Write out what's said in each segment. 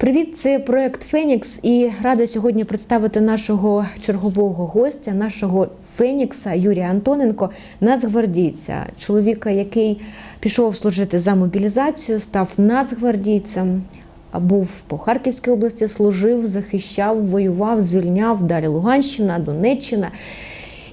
Привіт, це проект Фенікс, і рада сьогодні представити нашого чергового гостя, нашого Фенікса Юрія Антоненко, нацгвардійця, чоловіка, який пішов служити за мобілізацію, став нацгвардійцем. Був по Харківській області, служив, захищав, воював, звільняв. Далі Луганщина, Донеччина.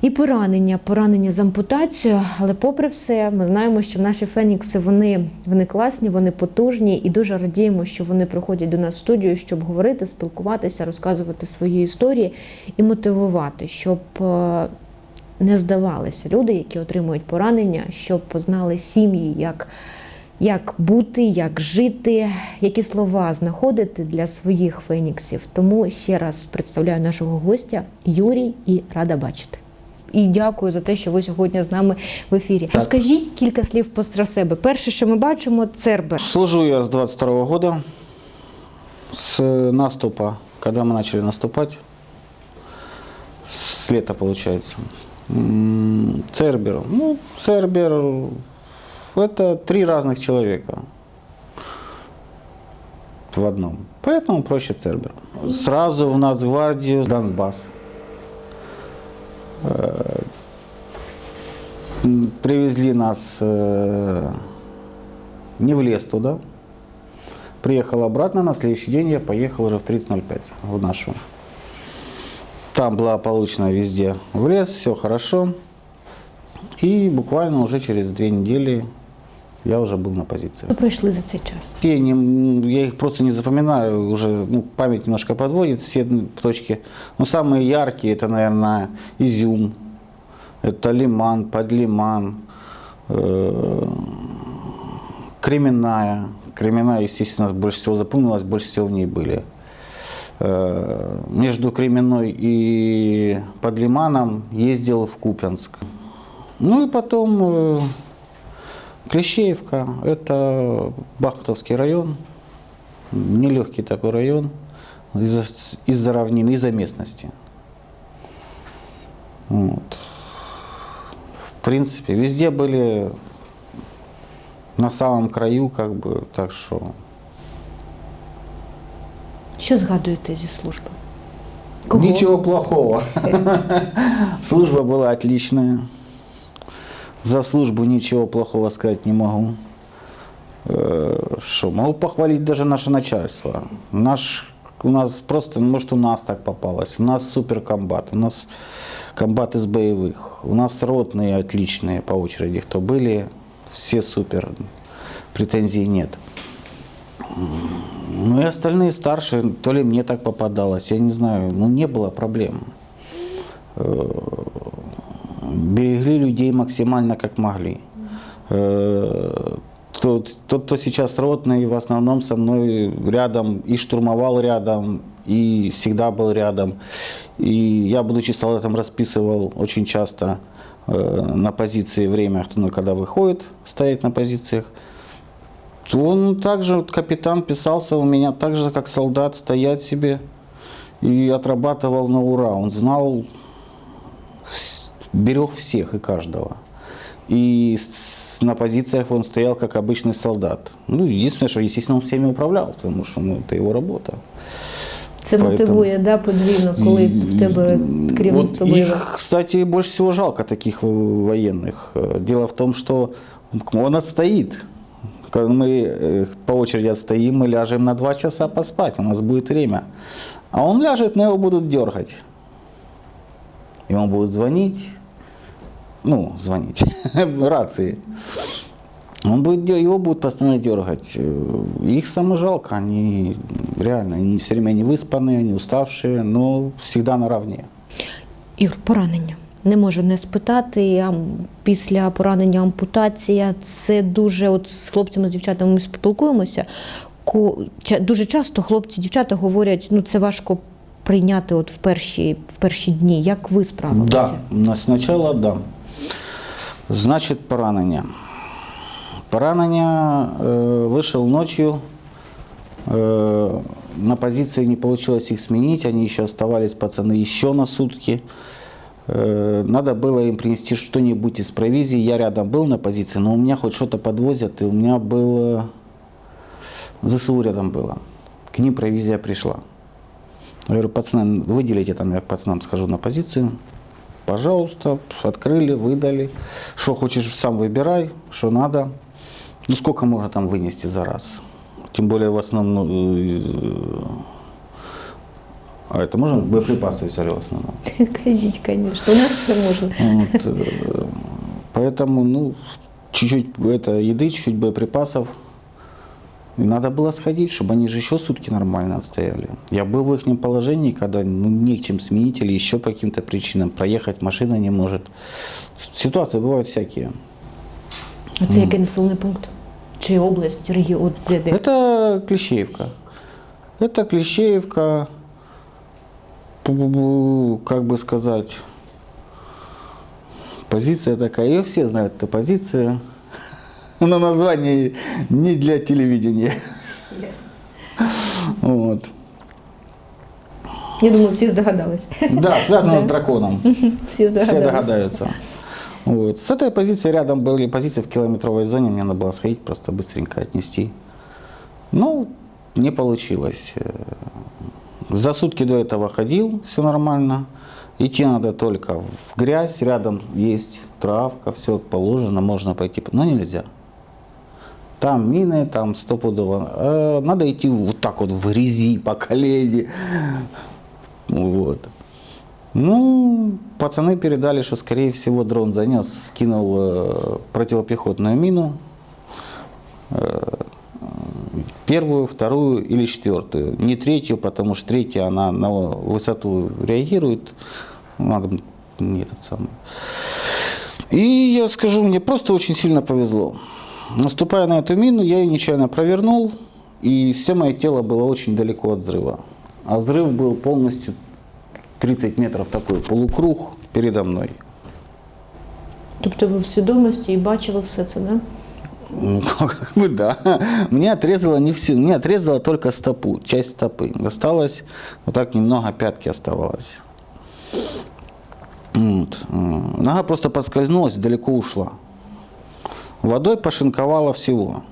І поранення, поранення з ампутацією. Але попри все, ми знаємо, що наші фенікси вони, вони класні, вони потужні, і дуже радіємо, що вони приходять до нас в студію, щоб говорити, спілкуватися, розказувати свої історії і мотивувати, щоб е, не здавалися люди, які отримують поранення, щоб познали сім'ї, як, як бути, як жити, які слова знаходити для своїх феніксів. Тому ще раз представляю нашого гостя Юрій і рада бачити І дякую за те, що ви сьогодні з нами в ефірі. Розкажіть кілька слів про себе. Перше, що ми бачимо, Цербер. Служу я с 22 года, с наступа, когда мы начали наступать, с лета получается. М, Цербер. Ну, Цербер – это три разных человека в одном. Поэтому проще Цербер. Сразу в Нацгвардию Донбасс. Э, Привезли нас э, не в лес туда. Приехал обратно, на следующий день я поехал уже в 30.05 в нашу. Там благополучно везде в лес, все хорошо. И буквально уже через две недели я уже был на позиции. Ми пройшли за цей час. Те не- я их просто не запоминаю, уже ну, память немножко подводит, все точки. Но самые яркие, это, наверное, Изюм, это Лиман, Подлиман, э, Кременная. Кременная, естественно, больше всего запомнилась, больше всего в ней были. Э, Между Кременной и Подлиманом ездил в Купянск. Ну и потом э, Клещеевка, это Бахмутовский район, нелегкий такой район из-за, из-за равнины, из-за местности. Вот. В принципе, везде были на самом краю, как бы, так что Що згадуєте зі служби? Кого? Ничего плохого. Служба была отличная. За службу ничего плохого сказать не могу. Э, Что, могу похвалить даже наше начальство. Наш, у нас просто, может, у нас так попалось. У нас супер комбат. У нас комбат из боевых. У нас ротные отличные по очереди, кто были. Все супер. Претензий нет. Ну и остальные старшие, то ли мне так попадалось, я не знаю, ну не было проблем. Берегли людей максимально как могли. Э, Тот, тот, кто сейчас ротный, в основном со мной рядом и штурмовал рядом, и всегда был рядом. И я, будучи солдатом, расписывал очень часто э, на позиции время, ну, когда выходит стоять на позициях. Он также, вот капитан писался у меня так же, как солдат, стоять себе и отрабатывал на ура. Он знал, берег всех и каждого. И с- на позициях он стоял как обычный солдат. Ну, единственное, что, естественно, он всеми управлял, потому что ну, это его работа. Це Поэтому- мотивує да, подвійно, коли в тебе керівництво Вот бойове. их, кстати, больше всего жалко таких во- военных. Э, Дело в том, что он отстоит. Когда мы э, по очереди отстоим, мы ляжем на два часа поспать, у нас будет время. А он ляжет, но его будут дергать. И он будет звонить, ну, звонить, рации. Он будет, де- его будут постоянно дергать. Э, Их самое жалко, они реально, они все время не выспанные, они уставшие, но всегда наравне. Юр, поранення. Не можу не спитати. А після поранення ампутація це дуже, от з хлопцями, з дівчатами ми спілкуємося. ко- ча- Дуже часто хлопці, дівчата говорять, ну це важко прийняти от в перші, в перші дні. Як ви справилися? Да, на- сначала да. Значит, поранення. Поранення э, вышел ночью. Э, на позиции не получилось их сменить, они еще оставались, пацаны, еще на сутки. Э, надо было им принести что-нибудь из провизии. Я рядом был на позиции, но у меня хоть что-то подвозят, и у меня было... ЗСУ рядом было. К ним провизия пришла. Я говорю, пацаны, выделите там, я пацанам схожу на позицию. Пожалуйста, открыли, выдали. Что хочешь, сам выбирай, что надо. Ну, сколько можно там вынести за раз? Тем более, в основном, э, а это можно боеприпасы взяли в основном? Кажіть, звісно, у нас все можна. Вот, э, поэтому, ну, чуть-чуть это еды, чуть-чуть боеприпасов. Надо было сходить, чтобы они же еще сутки нормально отстояли. Я был в их положении, когда ну, не к чем сменить или еще по каким-то причинам. Проехать машина не может. Ситуации бывают всякие. А це який населений пункт? Чи область, регіон? Де, де? Это Клещеевка. Это Клещеевка, как бы сказать, позиция такая, ее все знают, эта позиция, но название не для телевидения. Вот. Я думаю, всі здогадались. Да, связано с драконом. Все здогадались. догадаются. Вот. С этой позиции рядом были позиции в километровой зоне, мне надо было сходить, просто быстренько отнести. Ну, не получилось. Э, За сутки до этого ходил, все нормально. Идти надо только в грязь, рядом есть травка, все положено, можно пойти, но нельзя. Там мины, там стопудово. Э, Надо идти вот так вот в грязи, по колени. Вот. Ну, пацаны передали, что, скорее всего, дрон занес, скинул э, противопехотную мину. Э, первую, вторую или четвертую. Не третью, потому что третья, она на высоту реагирует. Надо не этот самый. И я скажу, мне просто очень сильно повезло. Наступая на эту мину, я ее нечаянно провернул, и все мое тело было очень далеко от взрыва. А взрыв был полностью 30 метров такой полукруг передо мной. Тобто ви в свідомості і бачили все це, да? Ну, как бы да. Мне отрезало не все, мне отрезало только стопу, часть стопы. Осталось, вот так немного пятки оставалось. Вот. М, Нога просто поскользнулась, далеко ушла. Водой пошинковала всего.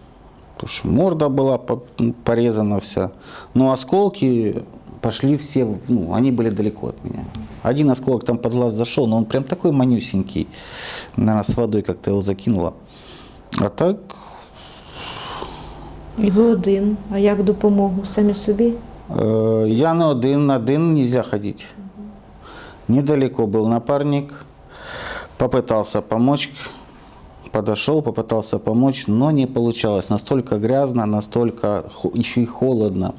Потому что морда была по- м, порезана вся. Но осколки пошли все, в- ну, они были далеко от меня. Один осколок там под глаз зашел, но он прям такой манюсенький. Наверное, с водой как-то его закинуло. А так, І ви один. А як допомогу? Самі собі? э, я на один, на один нельзя ходить. Недалеко был напарник, попытался помочь, подошел, попытался помочь, но не получалось. Настолько грязно, настолько еще и холодно.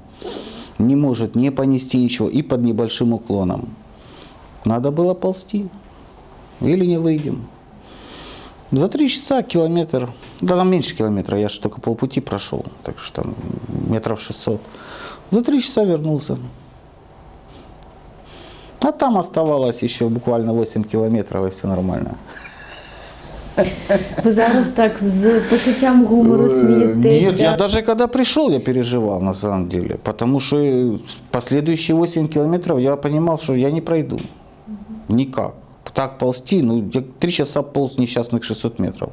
Не может не понести ничего и под небольшим уклоном. Надо было ползти. Или не выйдем. За три часа километр, да там меньше километра, я же только полпути прошел, так что там метров 600. За три часа вернулся. А там оставалось еще буквально 8 километров, и все нормально. Ви зараз так з почуттям гумору Э, смієтеся. Нет, я даже когда пришел, я переживал на самом деле. Потому что э, последующие 8 километров я понимал, что я не пройду. Никак. Так ползти, ну, я три часа полз несчастных 600 метров.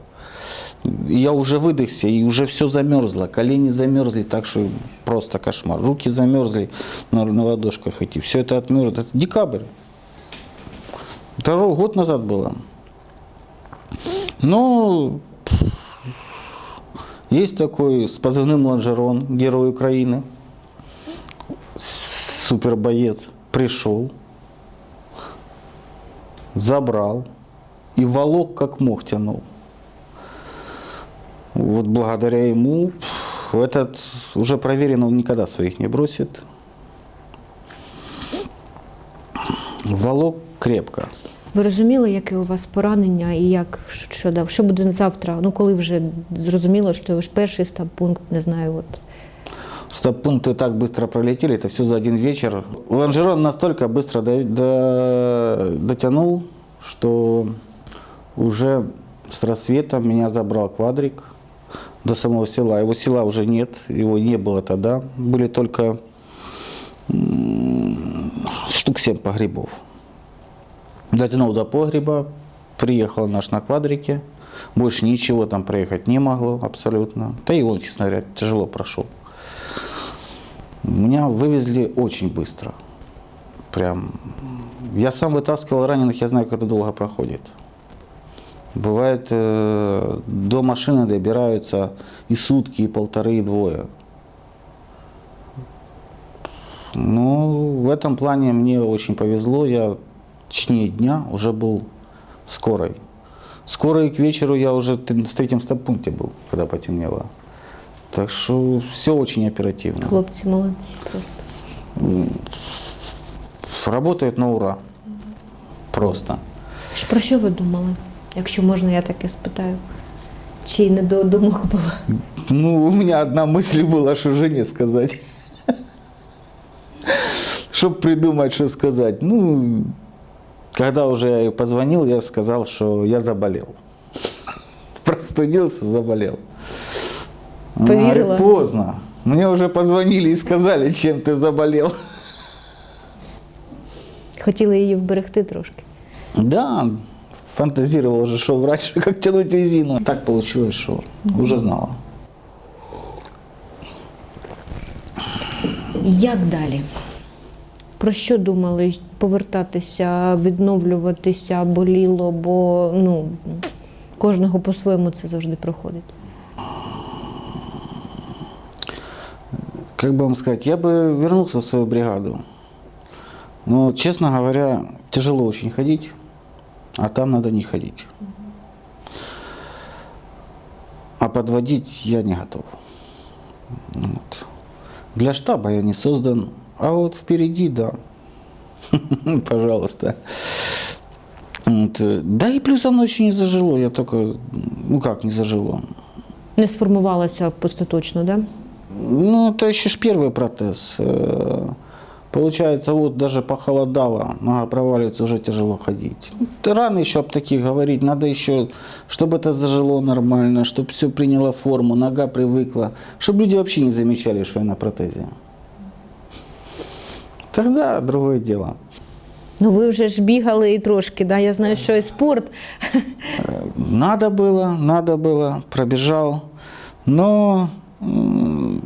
Я уже выдохся, и уже все замерзло. Колени замерзли, так что просто кошмар. Руки замерзли на, на ладошках эти. Все это отмерзло. Это декабрь. Это ро- год назад было. Ну, есть такой с позывным Ланжерон, герой Украины. Супер боец. Пришел, забрал и волок как мог тянул. Вот благодаря ему этот уже проверен, он никогда своих не бросит. Волок крепко. Ви розуміли, яке у вас поранення і як що, да, що буде завтра? Ну коли вже зрозуміло, що ваш перший стаб пункт, не знаю, от Стоп-пункты так быстро пролетели, это все за один вечер. Лонжерон настолько быстро до- до- дотянул, что уже с рассветом меня забрал квадрик до самого села. Его села уже нет, его не было тогда. Были только м, штук 7 погребов. Дотянул до погреба, приехал наш на квадрике. Больше ничего там проехать не могло абсолютно. Да и он, честно говоря, тяжело прошел. Меня вывезли очень быстро. Прям. Я сам вытаскивал раненых, я знаю, как это долго проходит. Бывает, э, до машины добираются и сутки, и полторы, и двое. Ну, в этом плане мне очень повезло. Я в течение дня уже был скорой. Скорой к вечеру я уже в третьем стаб-пункте был, когда потемнело. Так что все очень оперативно. Хлопці молодці просто. Работает на ура. Просто. Про що ви думали? Якщо можна, я таке спитаю. Чи не до думок було? Ну, у меня одна мысль была, что жене сказать. Чтоб придумать, что сказать. Ну, когда уже я ей позвонил, я сказал, что я заболел. Простудился, заболел. Она Поверила? говорит, поздно. Мне уже позвонили и сказали, чем ты заболел. Хотіли її вберегти трошки. Да, фантазировал уже, что врач, как тянуть резину. Так получилось, что уже знала. Як далі? Про що думали? Повертатися, відновлюватися, боліло, бо ну, кожного по-своєму це завжди проходить. как бы вам сказать, я бы вернулся в свою бригаду. Но, честно говоря, тяжело очень ходить, а там надо не ходить. А подводить я не готов. Вот. Для штаба я не создан, а вот впереди, да. Пожалуйста. Вот. Да и плюс оно еще не зажило, я только, ну как не зажило, Не сформувалося остаточно, да? Ну, это еще ж первый протез. Э, Получается, вот даже похолодало, нога проваливается, уже тяжело ходить. Рано еще об таких говорить, надо еще, чтобы это зажило нормально, чтобы все приняло форму, нога привыкла, чтобы люди вообще не замечали, что я на протезе. Тогда другое дело. Ну ви вже ж бігали і трошки, да? я знаю, що і спорт. Надо было, надо было, пробежал. Но м,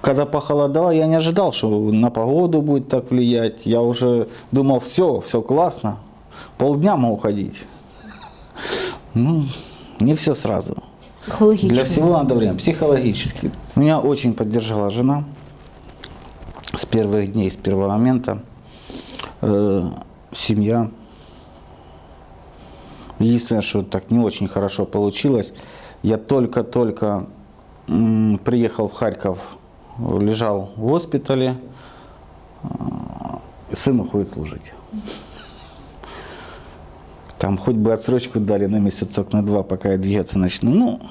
когда похолодало, я не ожидал, что на погоду будет так влиять. Я уже думал, все, все классно, полдня могу ходить. Ну, не все сразу. Психологічно. Для всего надо время, психологически. Меня очень поддержала жена с первых дней, с первого момента. Э, семья. Единственное, что так не очень хорошо получилось, я только-только м, приехал в Харьков, лежал в госпитале, э, сын уходит служить. Там хоть бы отсрочку дали на месяцок, на два, пока я двигаться начну. Ну,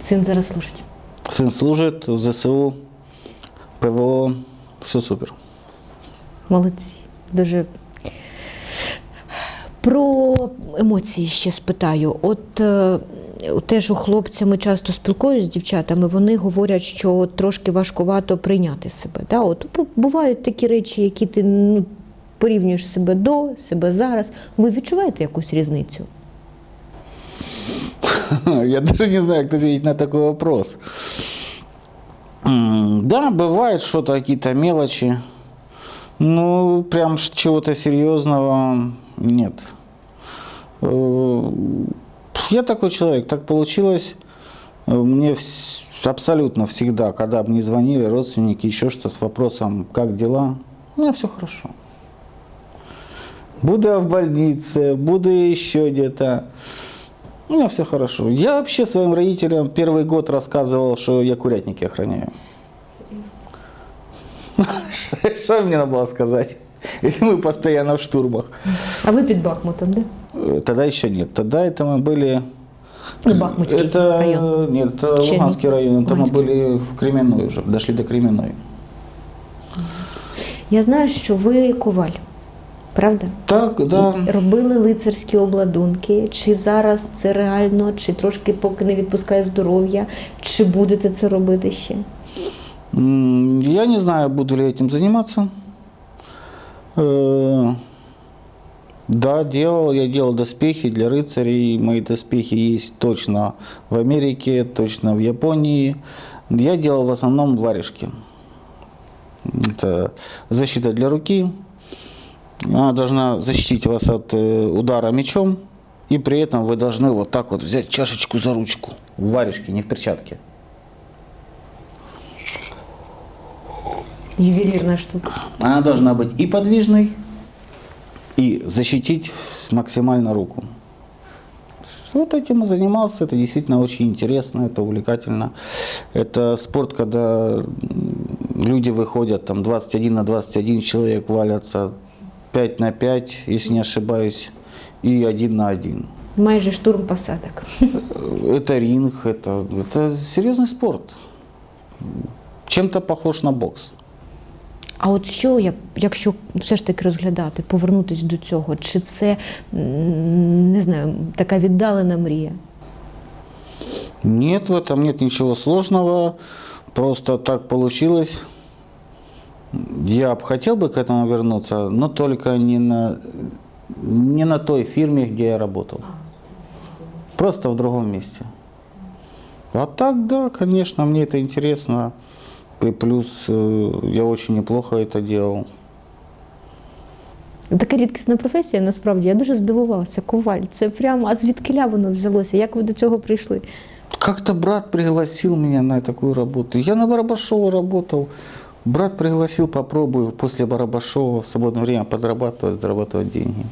Син зараз служить. Сын служит в ЗСУ, ПВО, все супер. Молодці. Дуже. Про емоції ще спитаю. От е, теж у хлопця ми часто спілкуюся з дівчатами, вони говорять, що трошки важкувато прийняти себе. Да? От, бувають такі речі, які ти ну, порівнюєш себе до, себе зараз. Ви відчуваєте якусь різницю? Я даже не знаю, как ответить на такой вопрос. Да, бывает что-то, какие-то мелочи. Ну, прям чего-то серьезного нет. Э, Я такой человек, так получилось. Э, Мне абсолютно всегда, когда мне звонили родственники, еще что с вопросом, как дела, у меня все хорошо. Буду в больнице, буду еще где-то. У меня все хорошо. Я вообще своим родителям первый год рассказывал, что я курятники охраняю. Что мне надо было сказать, если мы постоянно в штурмах? А ви під Бахмутом, де? Э, Тогда еще нет. Тогда это мы были... Ну, Бахмутский это, район. Нет, это Чем? Луганский район. Это мы Луганский. были в Кременной уже, дошли до Кременной. Я знаю, що ви коваль, правда? Так, да. Робили лицарські обладунки. Чи зараз це реально, чи трошки поки не відпускає здоров'я, чи будете це робити ще? М, Я не знаю, буду ли этим заниматься. Э, Да, делал. Я делал доспехи для рыцарей. Мои доспехи есть точно в Америке, точно в Японии. Я делал в основном варежки. Это защита для руки. Она должна защитить вас от э, удара мечом. И при этом вы должны вот так вот взять чашечку за ручку. В варежке, не в перчатке. Ювелірна штука. Она должна быть и подвижной, и защитить максимально руку. Вот этим и занимался. Это действительно очень интересно, это увлекательно. Это спорт, когда люди выходят, там 21 на 21 человек валятся, 5 на 5, если не ошибаюсь, и 1 на 1. Майже штурм посадок. Это ринг, это, это серьезный спорт. Чем-то похож на бокс. А от що, як, якщо все ж таки розглядати, повернутися до цього, чи це не знаю, така віддалена мрія? Нет, в этом нет ничего сложного. Просто так получилось. Я бы хотел бы к этому вернуться, но только не на, не на той фирме, где я работал. Просто в другом месте. А так, да, конечно, мне это интересно. И плюс э, я очень неплохо это делал. Така рідкісна професія, насправді, я дуже здивувалася. Коваль, це прямо, а звідкиля воно взялося? Як ви до цього прийшли? Как-то брат пригласил меня на такую работу. Я на Барабашова работал. Брат пригласил, попробую после Барабашова в свободное время подрабатывать, зарабатывать деньги.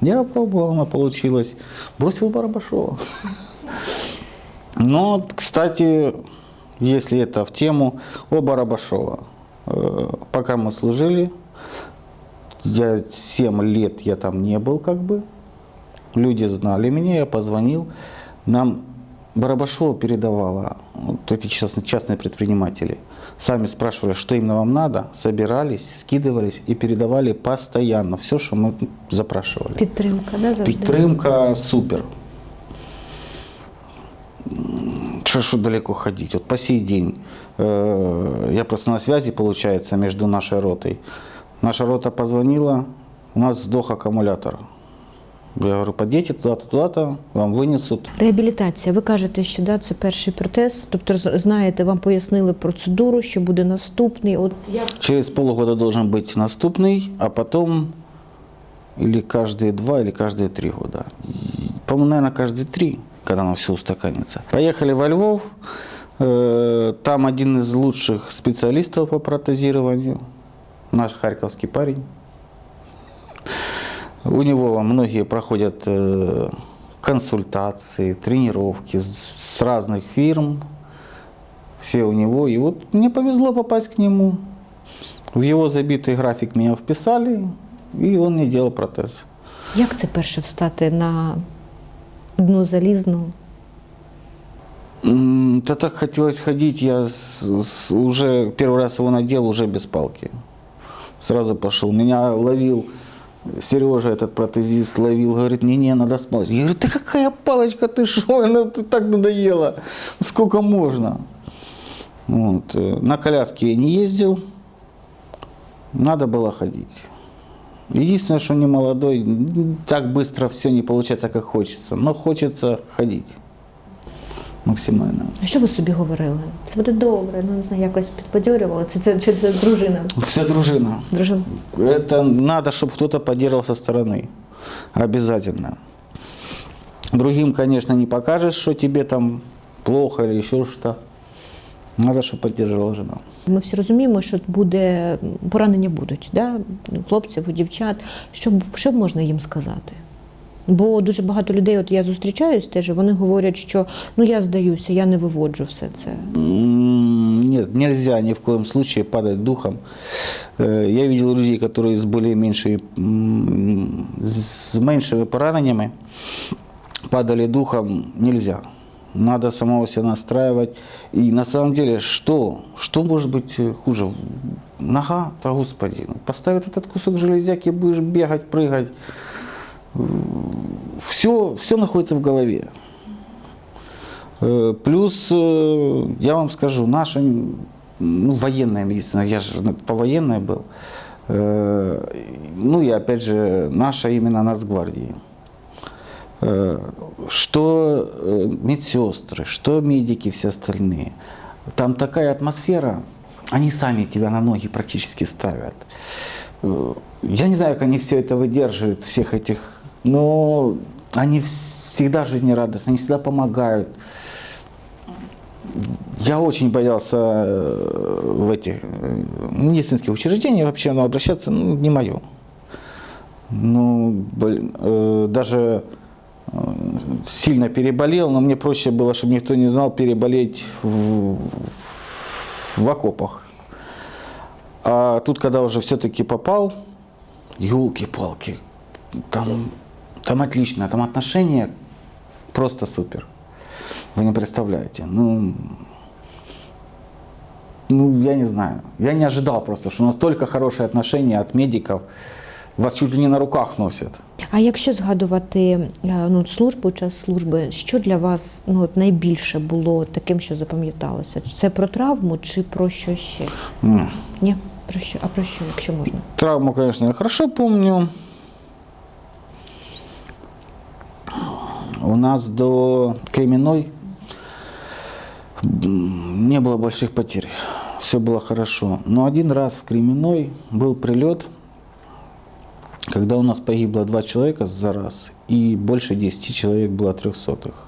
Я пробовал, оно получилось. Бросил Барабашова. Но, кстати, если это в тему о Барабашова. Э, Пока мы служили, я 7 лет я там не был как бы. Люди знали меня, я позвонил. Нам Барабашова передавала, вот эти частные предприниматели, сами спрашивали, что именно вам надо, собирались, скидывались и передавали постоянно все, что мы запрашивали. Підтримка, да, завжди? Підтримка супер. Что, что далеко ходить? Вот по сей день э, я просто на связи, получается, между нашей ротой. Наша рота позвонила, у нас сдох аккумулятор. Я говорю, подъедьте туда-то, туда-то, вам вынесут. Реабілітація. Ви кажете, що да, це перший протез. Тобто, з- знаєте, вам пояснили процедуру, що буде наступний. От як Через полгода должен быть наступный, а потом или каждые два, или каждые три года. И, По-моему, наверное, каждые три, когда оно все устаканится. Поехали во Львов. Э, Там один из лучших специалистов по протезированию, наш харьковский парень. У него многие проходят э, консультации, тренировки с разных фирм. Все у него. И вот мне повезло попасть к нему. В его забитый график меня вписали, и он мне делал протез. Як це перше встати на одну залізну? Да так хотелось ходить, я с- с- уже первый раз его надел, уже без палки. Сразу пошел. Меня ловил Сережа, этот протезист, ловил, говорит, не-не, надо с. Я говорю, да какая палочка, ты шо, ну ты так надоело, сколько можно. Вот. э, На коляске я не ездил, надо было ходить. Единственное, что не молодой, так быстро все не получается, как хочется, но хочется ходить максимально. А що ви собі говорили? Це буде добре, ну не знаю, якось підбадьорювали. Це, це, чи це дружина? Вся дружина. Дружина. Это надо, чтобы кто-то поддерживал со стороны. Обязательно. Другим, конечно, не покажешь, что тебе там плохо или еще что. Надо, чтобы поддерживала жена. Ми всі розуміємо, що буде поранення будуть, да? у хлопців, у дівчат. Що, б- що б можна їм сказати? Бо дуже багато людей, от я зустрічаюсь теж, і вони говорять, що ну я здаюся, я не виводжу все це. М, Нет, нельзя ни в коем случае падать духом. Э, Я видел людей, которые с более меньшими, м, с меньшими поранениями падали духом. Нельзя. Надо самого себя настраивать. И на самом деле, что, что может быть э, хуже? Нога, да господи, ну, поставит этот кусок железяки, будешь бегать, прыгать. Все, все находится в голове. Э, Плюс, э, я вам скажу, наша ну, военная медицина, я же по военной был, Э, ну и опять же, наша именно Нацгвардии. Что медсестры, что медики все остальные. Там такая атмосфера, они сами тебя на ноги практически ставят. Я не знаю, как они все это выдерживают, всех этих, но они всегда жизнерадостны, они всегда помогают. Я очень боялся э, в этих э, медицинских учреждениях вообще, но обращаться ну, не мое. Ну, э, даже сильно переболел, но мне проще было, чтобы никто не знал, переболеть в, в окопах. А тут, когда уже все-таки попал, елки-палки, там, там отлично, там отношения просто супер. Вы не представляете. Ну, ну, я не знаю. Я не ожидал просто, что настолько хорошие отношения от медиков. Вас чуть ли не на руках носят. А якщо згадувати е, ну, службу, час служби, що для вас ну, от найбільше було таким, що запам'яталося? Це про травму чи про що ще? М. Ні, про що? А про що, якщо можна? Травму, конечно, я хорошо помню. У нас до Кременной не было больших потерь. Все было хорошо. Но один раз в Кременной был прилет, когда у нас погибло два человека за раз, и больше 10 человек было трехсотых.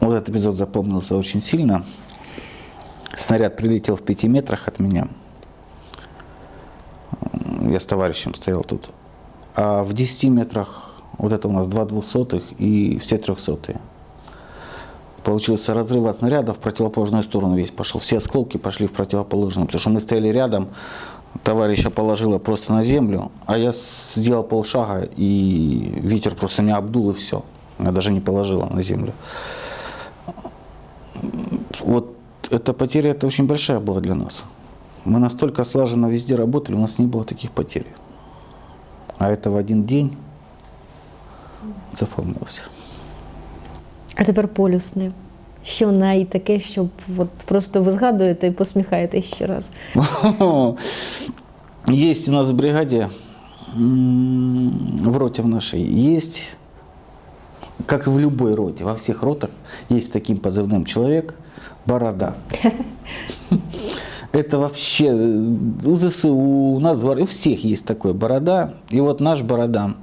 Вот этот эпизод запомнился очень сильно. Снаряд прилетел в пяти метрах от меня. Я с товарищем стоял тут. А в 10 метрах вот это у нас два двухсотых и все трехсотые. Получился разрыв от снаряда в противоположную сторону весь пошел. Все осколки пошли в противоположную, потому что мы стояли рядом, товарища положило просто на землю, а я сделал полшага, и ветер просто меня обдул, и все. Меня даже не положило на землю. Вот эта потеря, это очень большая была для нас. Мы настолько слаженно везде работали, у нас не было таких потерь. А это в один день запомнилось. А тепер полюсне. Що най таке, що от просто ви згадуєте і посміхаєтесь ще раз. Есть у нас в бригаде, м, в роте в нашей, есть, как и в любой роте, во всех ротах есть таким позывным человек Борода. Это вообще э, у ЗСУ, у нас в гвар- у всех есть такой Борода. И вот наш Борода,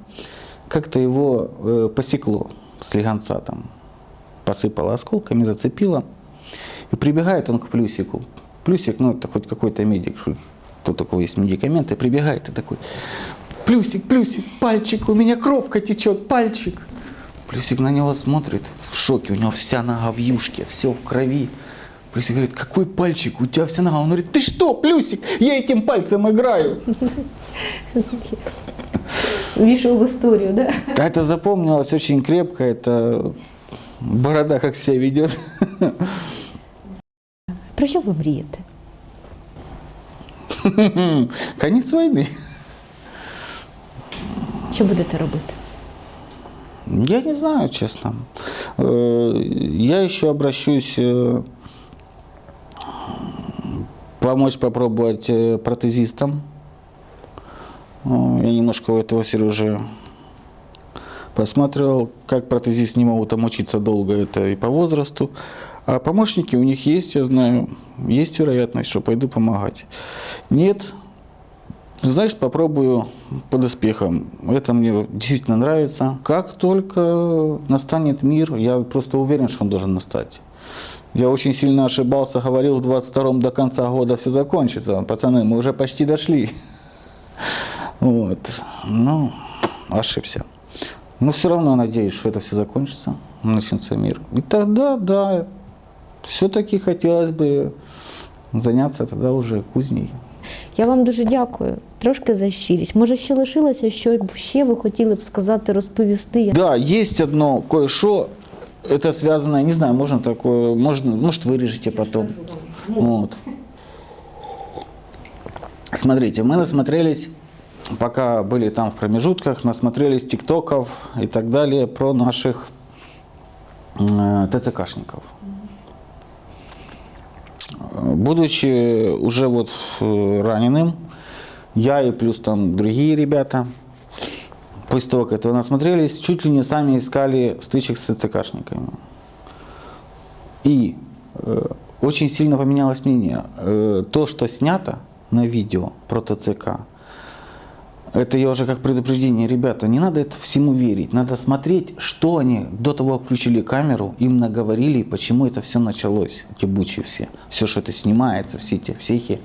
как-то его э, посекло с легонца там, посыпало осколками, зацепило. И прибегает он к Плюсику. Плюсик, ну это хоть какой-то медик, что такого есть медикаменты, прибегает и такой, Плюсик, Плюсик, пальчик, у меня кровка течет, пальчик. Плюсик на него смотрит в шоке, у него вся нога в юшке, все в крови. Плюсик говорит, какой пальчик, у тебя вся нога. Он говорит, ты что, Плюсик, я этим пальцем играю. Війшов в історію, да? Да, Это запомнилось очень крепко, это борода как себя ведет. Про що ви мрієте? Конец войны. Що будете робити? Я не знаю, честно. Э, Я еще обращусь э, помочь попробовать э, протезистам. Э, Я немножко у этого Сережи посматривал, как протезисты не могут там долго, это и по возрасту. А помощники у них есть, я знаю, есть вероятность, что пойду помогать. Нет, знаешь, попробую под успехом. Это мне действительно нравится. Как только настанет мир, я просто уверен, что он должен настать. Я очень сильно ошибался, говорил в 22-м до конца года все закончится. Пацаны, мы уже почти дошли. Вот. Ну, ошибся. Но все равно надеюсь, что это все закончится, начнется мир. И тогда, да, все-таки хотелось бы заняться тогда уже кузней. Я вам дуже дякую. Трошки за щирість. Може, ще лишилося, що б ще ви хотіли б сказати, розповісти. Да, есть одно кое-что, это связано, не знаю, можно такое, можно, может вырежете потом. Вот. Смотрите, мы насмотрелись, пока были там в промежутках, насмотрелись тиктоков и так далее про наших э, ТЦКшников. Будучи уже вот э, раненым, я и плюс там другие ребята, после того, как этого насмотрелись, чуть ли не сами искали стычек с ЦЦКшниками. И э, очень сильно поменялось мнение. Э, То, что снято на видео про ТЦК, это я уже как предупреждение, ребята, не надо это всему верить. Надо смотреть, что они до того, как включили камеру, им наговорили, почему это все началось, эти бучи все. Все, что это снимается, все эти психи.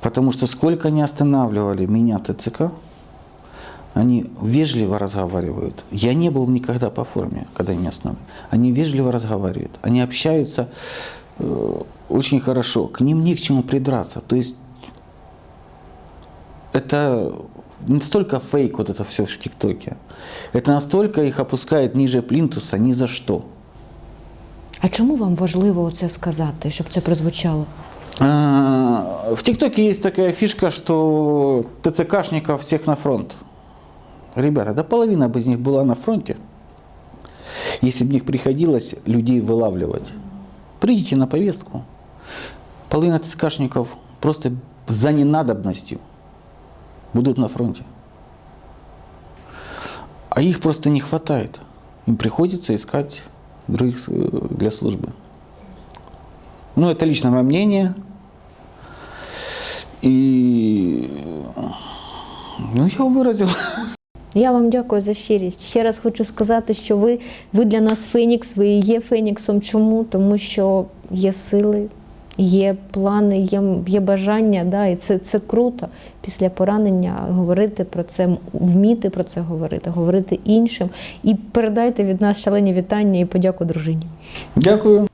Потому что сколько они останавливали меня ТЦК, они вежливо разговаривают. Я не был никогда по форме, когда меня останавливали. Они вежливо разговаривают. Они общаются э, очень хорошо. К ним не к чему придраться. То есть это не столько фейк вот это все в ТикТоке. Это настолько их опускает ниже плинтуса ни за что. А чому вам важливо це сказати, щоб це прозвучало? А, В ТикТоке есть такая фишка, что ТЦКшников всех на фронт. Ребята, да половина бы из них была на фронте, если бы них приходилось людей вылавливать. Придите на повестку. Половина ТЦКшников просто за ненадобностью будут на фронте. А их просто не хватает. Им приходится искать других э, для службы. Ну, это лично мое мнение. И ну, я выразил. Я вам дякую за щирість. Ще раз хочу сказати, що ви, ви для нас Фенікс, ви і є Феніксом. Чому? Тому що є сили, Є плани, є, є бажання, да, і це, це круто після поранення говорити про це, вміти про це говорити, говорити іншим. І передайте від нас шалені вітання і подяку дружині. Дякую.